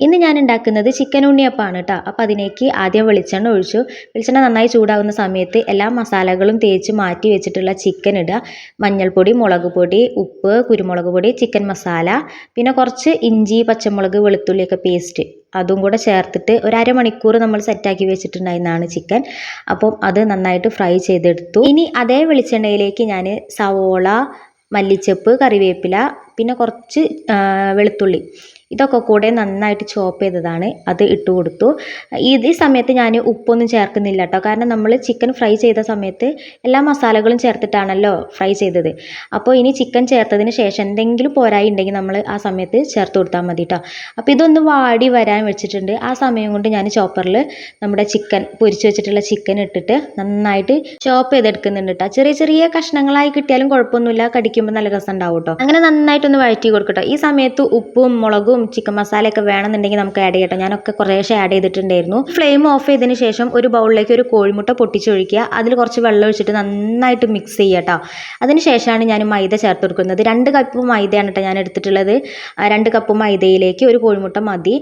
ഇന്ന് ഞാൻ ഉണ്ടാക്കുന്നത് ചിക്കൻ ഉണ്ണിയപ്പമാണ് കേട്ടോ അപ്പോൾ അതിലേക്ക് ആദ്യം വെളിച്ചെണ്ണ ഒഴിച്ചു. വെളിച്ചെണ്ണ നന്നായി ചൂടാകുന്ന സമയത്ത് എല്ലാ മസാലകളും തേച്ച് മാറ്റി വെച്ചിട്ടുള്ള ചിക്കൻ ഇടുക. മഞ്ഞൾപ്പൊടി മുളക് പൊടി ഉപ്പ് കുരുമുളക് പൊടി ചിക്കൻ മസാല പിന്നെ കുറച്ച് ഇഞ്ചി പച്ചമുളക് വെളുത്തുള്ളിയൊക്കെ പേസ്റ്റ് അതും കൂടെ ചേർത്തിട്ട് ഒരു അരമണിക്കൂർ നമ്മൾ സെറ്റാക്കി വെച്ചിട്ടുണ്ടായിരുന്നതാണ് ചിക്കൻ അപ്പം അത് നന്നായിട്ട് ഫ്രൈ ചെയ്തെടുത്തു. ഇനി അതേ വെളിച്ചെണ്ണയിലേക്ക് ഞാൻ സവോള മല്ലിച്ചപ്പ് കറിവേപ്പില പിന്നെ കുറച്ച് വെളുത്തുള്ളി. ഇതൊക്കെ കൂടെ നന്നായിട്ട് ചോപ്പ് ചെയ്തതാണ്. അത് ഇട്ട് കൊടുത്തു. ഈ സമയത്ത് ഞാൻ ഉപ്പൊന്നും ചേർക്കുന്നില്ല കേട്ടോ. കാരണം നമ്മൾ ചിക്കൻ ഫ്രൈ ചെയ്ത സമയത്ത് എല്ലാ മസാലകളും ചേർത്തിട്ടാണല്ലോ ഫ്രൈ ചെയ്തത്. അപ്പോൾ ഇനി ചിക്കൻ ചേർത്തതിന് ശേഷം എന്തെങ്കിലും പോരായി ഉണ്ടെങ്കിൽ നമ്മൾ ആ സമയത്ത് ചേർത്ത് കൊടുത്താൽ മതി കേട്ടോ. അപ്പോൾ ഇതൊന്ന് വാടി വരാൻ വെച്ചിട്ടുണ്ട്. ആ സമയം കൊണ്ട് ഞാൻ ചോപ്പറിൽ നമ്മുടെ ചിക്കൻ പൊരിച്ച് വെച്ചിട്ടുള്ള ചിക്കൻ ഇട്ടിട്ട് നന്നായിട്ട് ചോപ്പ് ചെയ്തെടുക്കുന്നുണ്ട് കേട്ടോ. ചെറിയ ചെറിയ കഷ്ണങ്ങളായി കിട്ടിയാലും കുഴപ്പമൊന്നുമില്ല. കടിക്കുമ്പോൾ നല്ല രസം ഉണ്ടാവും കേട്ടോ. അങ്ങനെ നന്നായിട്ടൊന്ന് വഴറ്റി കൊടുക്കട്ടോ. ഈ സമയത്ത് ഉപ്പും മുളകും ചിക്കൻ മസാലയൊക്കെ വേണമെന്നുണ്ടെങ്കിൽ നമുക്ക് ആഡ് ചെയ്യട്ടോ ഞാനൊക്കെ കുറേശ്ശെ ആഡ് ചെയ്തിട്ടുണ്ടായിരുന്നു. ഫ്ലെയിം ഓഫ് ചെയ്തതിന് ശേഷം ഒരു ബൗളിലേക്ക് ഒരു കോഴിമുട്ട പൊട്ടിച്ചൊഴിക്കുക. അതിൽ കുറച്ച് വെള്ളം ഒഴിച്ചിട്ട് നന്നായിട്ട് മിക്സ് ചെയ്യുക കേട്ടോ അതിന് ശേഷമാണ് ഞാൻ മൈദ ചേർത്ത് കൊടുക്കുന്നത്. രണ്ട് കപ്പ് മൈദയാണ് കേട്ടോ ഞാൻ എടുത്തിട്ടുള്ളത്. രണ്ട് കപ്പ് മൈദയിലേക്ക് ഒരു കോഴിമുട്ട മതി.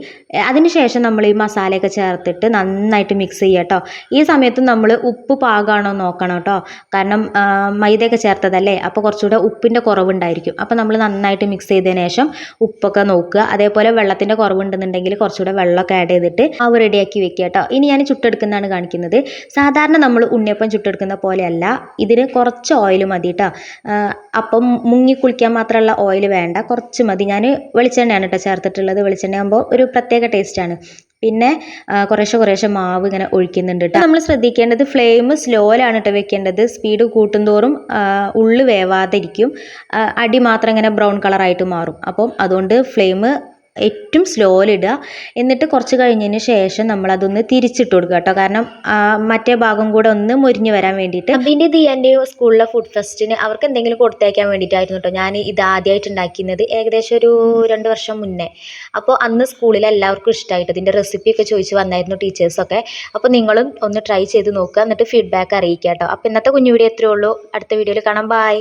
അതിന് ശേഷം നമ്മൾ ഈ മസാലയൊക്കെ ചേർത്തിട്ട് നന്നായിട്ട് മിക്സ് ചെയ്യുക കേട്ടോ ഈ സമയത്ത് നമ്മൾ ഉപ്പ് പാകാണോ നോക്കണം കേട്ടോ കാരണം മൈദയൊക്കെ ചേർത്തതല്ലേ? അപ്പോൾ കുറച്ചുകൂടെ ഉപ്പിന്റെ കുറവുണ്ടായിരിക്കും. അപ്പോൾ നമ്മൾ നന്നായിട്ട് മിക്സ് ചെയ്തതിന് ശേഷം ഉപ്പൊക്കെ നോക്കുക. അതേപോലെ വെള്ളത്തിന്റെ കുറവുണ്ടെന്നുണ്ടെങ്കിൽ കുറച്ചുകൂടെ വെള്ളമൊക്കെ ആഡ് ചെയ്തിട്ട് അവ റെഡിയാക്കി വെക്കുക കേട്ടോ ഇനി ഞാൻ ചുട്ടെടുക്കുന്നതാണ് കാണിക്കുന്നത്. സാധാരണ നമ്മൾ ഉണ്ണിയപ്പം ചുട്ടെടുക്കുന്ന പോലെയല്ല. ഇതിന് കുറച്ച് ഓയിൽ മതി കേട്ടോ അപ്പം മുങ്ങി കുളിക്കാൻ മാത്രമുള്ള ഓയിൽ വേണ്ട. കുറച്ച് മതി. ഞാൻ വെളിച്ചെണ്ണയാണ് കേട്ടോ ചേർത്തിട്ടുള്ളത്. വെളിച്ചെണ്ണ ആകുമ്പോൾ ഒരു പ്രത്യേക ടേസ്റ്റാണ് പിന്നെ കുറേശ്ശെ കുറേശ്ശെ മാവ് ഇങ്ങനെ ഒഴിക്കുന്നുണ്ട് കേട്ടോ നമ്മൾ ശ്രദ്ധിക്കേണ്ടത് ഫ്ലെയിം സ്ലോയിലാണ് കേട്ടോ വെക്കേണ്ടത്. സ്പീഡ് കൂട്ടുന്തോറും ഉള്ളു വേവാതിരിക്കും. അടി മാത്രം ഇങ്ങനെ ബ്രൗൺ കളറായിട്ട് മാറും. അപ്പം അതുകൊണ്ട് ഫ്ലെയിം ഏറ്റവും സ്ലോയിലിടുക എന്നിട്ട് കുറച്ച് കഴിഞ്ഞതിന് ശേഷം നമ്മൾ നമ്മളതൊന്ന് തിരിച്ചിട്ട് കൊടുക്കുക കേട്ടോ. കാരണം മറ്റേ ഭാഗം കൂടെ ഒന്ന് മുരിഞ്ഞ് വരാൻ വേണ്ടിയിട്ട് അബിന്റെ ദിയാന്റെയും സ്കൂളിലെ ഫുഡ് ഫെസ്റ്റിന് അവർക്ക് എന്തെങ്കിലും കൊടുത്തേക്കാൻ വേണ്ടിയിട്ടായിരുന്നു കേട്ടോ. ഞാൻ ഇത് ആദ്യമായിട്ട് ഉണ്ടാക്കിയത് ഏകദേശം ഒരു രണ്ട് വർഷം മുന്നേ. അപ്പോൾ അന്ന് സ്കൂളിൽ എല്ലാവർക്കും ഇഷ്ടമായിട്ട് ഇതിന്റെ റെസിപ്പിയൊക്കെ ചോദിച്ച് വന്നായിരുന്നു ടീച്ചേഴ്സൊക്കെ അപ്പോൾ നിങ്ങളും ഒന്ന് ട്രൈ ചെയ്ത് നോക്കുക. എന്നിട്ട് ഫീഡ്ബാക്ക് അറിയിക്കുക കേട്ടോ. അപ്പോൾ ഇന്നത്തെ കുഞ്ഞു വീഡിയോ എത്രയേ ഉള്ളൂ. അടുത്ത വീഡിയോയിൽ കാണാം. ബൈ